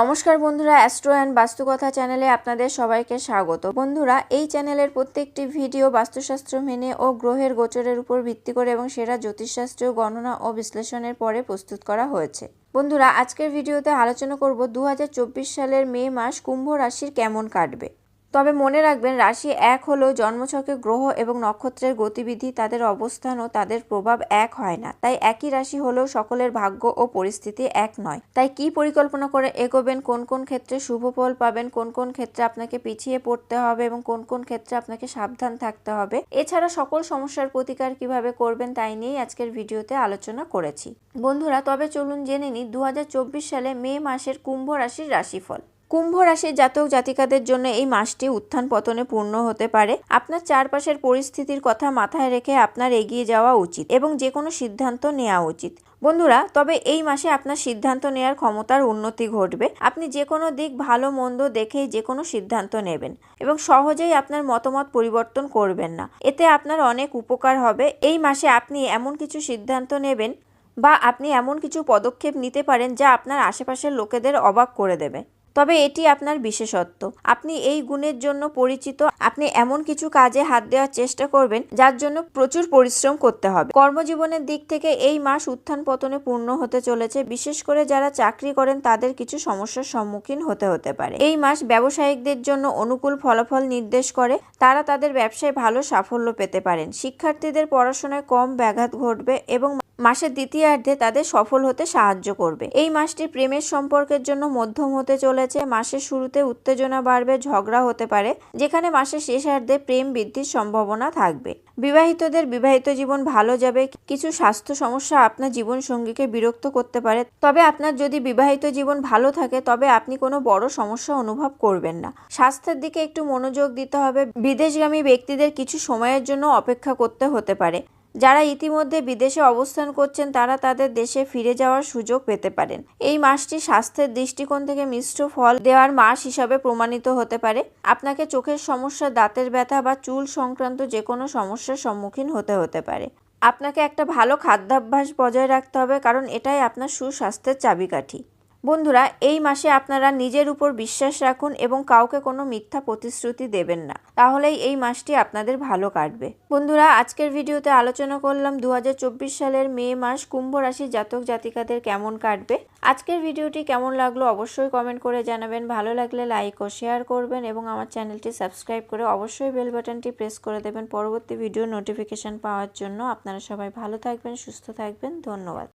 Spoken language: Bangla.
নমস্কার বন্ধুরা, অ্যাস্ট্রো অ্যান্ড বাস্তুকথা চ্যানেলে আপনাদের সবাইকে স্বাগত। বন্ধুরা, এই চ্যানেলের প্রত্যেকটি ভিডিও বাস্তুশাস্ত্র মেনে ও গ্রহের গোচরের উপর ভিত্তি করে এবং সেরা জ্যোতিষশাস্ত্রীয় গণনা ও বিশ্লেষণের পরে প্রস্তুত করা হয়েছে। বন্ধুরা, আজকের ভিডিওতে আলোচনা করব দু হাজার চব্বিশ সালের মে মাস কুম্ভ রাশির কেমন কাটবে। তবে মনে রাখবেন, রাশি এক হলেও জন্মছকে গ্রহ এবং নক্ষত্রের গতিবিধি, তাদের অবস্থান ও তাদের প্রভাব এক হয় না। তাই একই রাশি হলেও সকলের ভাগ্য ও পরিস্থিতি এক নয়। তাই কি পরিকল্পনা করে এগোবেন? কোন কোন ক্ষেত্রে শুভ ফল পাবেন? কোন কোন ক্ষেত্রে আপনাকে পিছিয়ে পড়তে হবে এবং কোন কোন ক্ষেত্রে আপনাকে সাবধান থাকতে হবে? এছাড়া সকল সমস্যার প্রতিকার কীভাবে করবেন তাই নিয়েই আজকের ভিডিওতে আলোচনা করেছি। বন্ধুরা, তবে চলুন জেনে নিই দু হাজার চব্বিশ সালে মে মাসের কুম্ভ রাশির রাশিফল। কুম্ভ রাশির জাতক জাতিকাদের জন্য এই মাসটি উত্থান পতনে পূর্ণ হতে পারে। আপনার চারপাশের পরিস্থিতির কথা মাথায় রেখে আপনার এগিয়ে যাওয়া উচিত এবং যে কোনো সিদ্ধান্ত নেওয়া উচিত। বন্ধুরা, তবে এই মাসে আপনার সিদ্ধান্ত নেওয়ার ক্ষমতার উন্নতি ঘটবে। আপনি যে কোনো দিক ভালো মন্দ দেখেই যে কোনো সিদ্ধান্ত নেবেন এবং সহজেই আপনার মতামত পরিবর্তন করবেন না। এতে আপনার অনেক উপকার হবে। এই মাসে আপনি এমন কিছু সিদ্ধান্ত নেবেন বা আপনি এমন কিছু পদক্ষেপ নিতে পারেন যা আপনার আশেপাশের লোকেদের অবাক করে দেবে। তবে এটি আপনার বিশেষত্ব। আপনি এই গুণের জন্য পরিচিত। আপনি এমন কিছু কাজে হাত দেওয়ার চেষ্টা করবেন, যার জন্য প্রচুর পরিশ্রম করতে হবে। কর্মজীবনের দিক থেকে এই মাস উত্থান পতনে পূর্ণ হতে চলেছে। বিশেষ করে যারা চাকরি করেন, তাদের কিছু সমস্যার সম্মুখীন হতে হতে পারে। এই মাস ব্যবসায়িকদের জন্য অনুকূল ফলাফল নির্দেশ করে। তারা তাদের ব্যবসায় ভালো সাফল্য পেতে পারেন। শিক্ষার্থীদের পড়াশোনায় কম ব্যাঘাত ঘটবে এবং মাসের দ্বিতীয়ার্ধে তাদের সফল হতে সাহায্য করবে। এই মাসটি প্রেমের সম্পর্কের জন্য মধ্যম হতে চলেছে। মাসের শুরুতে উত্তেজনা বাড়বে, ঝগড়া হতে পারে, যেখানে মাসের শেষার্ধে প্রেম বৃদ্ধির সম্ভাবনা থাকবে। বিবাহিতদের বিবাহিত জীবন ভালো যাবে, কিছু স্বাস্থ্য সমস্যা আপনার জীবন সঙ্গীকে বিরক্ত করতে পারে। তবে আপনার যদি বিবাহিত জীবন ভালো থাকে, তবে আপনি কোনো বড় সমস্যা অনুভব করবেন না। স্বাস্থ্যের দিকে একটু মনোযোগ দিতে হবে। বিদেশগামী ব্যক্তিদের কিছু সময়ের জন্য অপেক্ষা করতে হতে পারে। যারা ইতিমধ্যে বিদেশে অবস্থান করছেন, তারা তাদের দেশে ফিরে যাওয়ার সুযোগ পেতে পারেন। এই মাসটি স্বাস্থ্যের দৃষ্টিকোণ থেকে মিশ্র ফল দেওয়ার মাস হিসাবে প্রমাণিত হতে পারে। আপনাকে চোখের সমস্যা, দাঁতের ব্যথা বা চুল সংক্রান্ত যে কোনো সমস্যার সম্মুখীন হতে হতে পারে। আপনাকে একটা ভালো খাদ্যাভ্যাস বজায় রাখতে হবে, কারণ এটাই আপনার সুস্বাস্থ্যের চাবিকাঠি। বন্ধুরা, এই মাসে আপনারা নিজের উপর বিশ্বাস রাখুন এবং কাউকে কোনো মিথ্যা প্রতিশ্রুতি দেবেন না। তাহলেই এই মাসটি আপনাদের ভালো কাটবে। বন্ধুরা, আজকের ভিডিওতে আলোচনা করলাম দু হাজার চব্বিশ সালের মে মাস কুম্ভ রাশির জাতক জাতিকাদের কেমন কাটবে। আজকের ভিডিওটি কেমন লাগল অবশ্যই কমেন্ট করে জানাবেন। ভালো লাগলে লাইক ও শেয়ার করবেন এবং আমার চ্যানেলটি সাবস্ক্রাইব করে অবশ্যই বেল বাটনটি প্রেস করে দেবেন। পরবর্তী ভিডিও নোটিফিকেশন পাওয়ার জন্য আপনারা সবাই ভালো থাকবেন, সুস্থ থাকবেন। ধন্যবাদ।